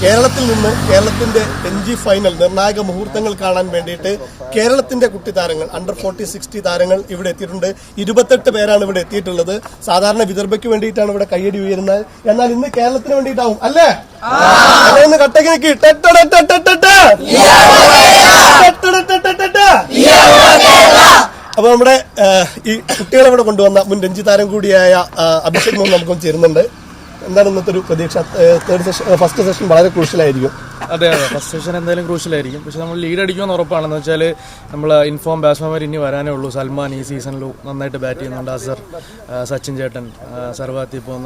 കേരളത്തിൽ നിന്ന് കേരളത്തിന്റെ രഞ്ജി ഫൈനൽ നിർണായക മുഹൂർത്തങ്ങൾ കാണാൻ വേണ്ടിയിട്ട് കേരളത്തിന്റെ കുട്ടി താരങ്ങൾ അണ്ടർ ഫോർട്ടി സിക്സ്റ്റി താരങ്ങൾ ഇവിടെ എത്തിയിട്ടുണ്ട്. ഇരുപത്തെട്ട് പേരാണ് ഇവിടെ എത്തിയിട്ടുള്ളത്. സാധാരണ വിദർഭയ്ക്ക് വേണ്ടിയിട്ടാണ് ഇവിടെ കയ്യടി ഉയരുന്നത്. എന്നാൽ ഇന്ന് കേരളത്തിന് വേണ്ടിയിട്ടാവും. അല്ലേ? ഇന്ന് കട്ടക്ക് നിൽക്കി അപ്പൊ നമ്മുടെ ഈ കുട്ടികളെ ഇവിടെ കൊണ്ടുവന്ന മുൻ രഞ്ജി താരം കൂടിയായ അഭിഷേക് നമുക്കും ചേരുന്നുണ്ട്. എന്താണ് ഇന്നത്തെ ഒരു പ്രതീക്ഷ? തേർഡ് സെഷൻ ഫസ്റ്റ് സെഷൻ വളരെ ക്രൂഷ്യലായിരിക്കും അതെ അതെ. ഫസ്റ്റ് സെഷൻ എന്തായാലും ക്രൂഷ്യലായിരിക്കും പക്ഷെ നമ്മൾ ലീഡ് അടിക്കുമെന്ന് ഉറപ്പാണെന്ന് വെച്ചാൽ നമ്മൾ ഇൻഫോം ബാറ്റ്സ്മാൻമാർ ഇനി വരാനേ ഉള്ളൂ. സൽമാൻ ഈ സീസണിൽ നന്നായിട്ട് ബാറ്റ് ചെയ്യുന്നുണ്ട്. അസർ സച്ചിൻ ചേട്ടൻ സർവാത്തി ഇപ്പോൾ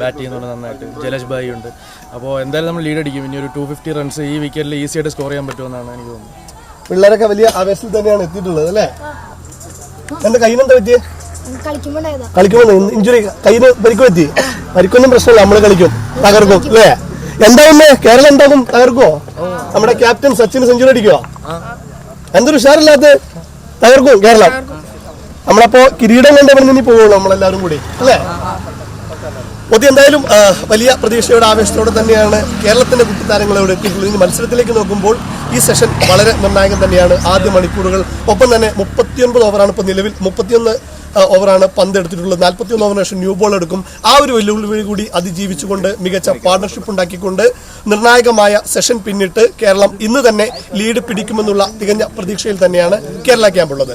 ബാറ്റ് ചെയ്യുന്നുണ്ട് നന്നായിട്ട്. ജലജ് ഭായി ഉണ്ട്. അപ്പോൾ എന്തായാലും നമ്മൾ ലീഡ് അടിക്കും. ഇനി ഒരു ടു ഫിഫ്റ്റി റൺസ് ഈ വിക്കറ്റിൽ ഈസി ആയിട്ട് സ്കോർ ചെയ്യാൻ പറ്റുമെന്നാണ് എനിക്ക് തോന്നുന്നത്. പിള്ളേരൊക്കെ വലിയ ആവേശത്തിൽ തന്നെയാണ് എത്തിയിട്ടുള്ളത് അല്ലേ? എന്റെ കയ്യിനെന്താ പറ്റിയേ? കളിക്കുമ്പോണ്ടായതാ കളിക്കുമ്പോൾ ഇഞ്ചുറി കയ്യിന് പരിക്ക് പറ്റി. പരിക്കൊന്നും പ്രശ്നമില്ല നമ്മൾ കളിക്കും. തകർക്കും അല്ലേ? എന്താവുന്നേ കേരളം എന്താകും? തകർക്കുവോ? നമ്മുടെ ക്യാപ്റ്റൻ സച്ചിൻ സെഞ്ചുറി അടിക്കോ എന്തൊരു ഉഷാറില്ലാത്ത തകർക്കും കേരളം. നമ്മളപ്പോ കിരീടം കണ്ടവൻ നിന്ന് പോവുള്ളൂ നമ്മളെല്ലാരും കൂടി അല്ലേ? ഒത്തി എന്തായാലും വലിയ പ്രതീക്ഷയോടെ ആവേശത്തോടെ തന്നെയാണ് കേരളത്തിന്റെ കുട്ടിത്താരങ്ങളോട് എത്തിയിട്ടുള്ളത് മത്സരത്തിലേക്ക് നോക്കുമ്പോൾ ഈ സെഷൻ വളരെ നിർണായകം തന്നെയാണ്. ആദ്യ മണിക്കൂറുകൾ. ഒപ്പം തന്നെ മുപ്പത്തിയൊൻപത് ഓവറാണ് ഇപ്പോൾ നിലവിൽ. മുപ്പത്തിയൊന്ന് ഓവറാണ് പന്ത് എടുത്തിട്ടുള്ളത് നാൽപ്പത്തിയൊന്ന് ഓവറിന് ശേഷം ന്യൂ ബോൾ എടുക്കും. ആ ഒരു വെല്ലുവിളി കൂടി അതിജീവിച്ചുകൊണ്ട് മികച്ച പാർട്ണർഷിപ്പ് ഉണ്ടാക്കിക്കൊണ്ട് നിർണായകമായ സെഷൻ പിന്നിട്ട് കേരളം ഇന്ന് തന്നെ ലീഡ് പിടിക്കുമെന്നുള്ള തികഞ്ഞ പ്രതീക്ഷയിൽ തന്നെയാണ് കേരള ക്യാമ്പ് ഉള്ളത്.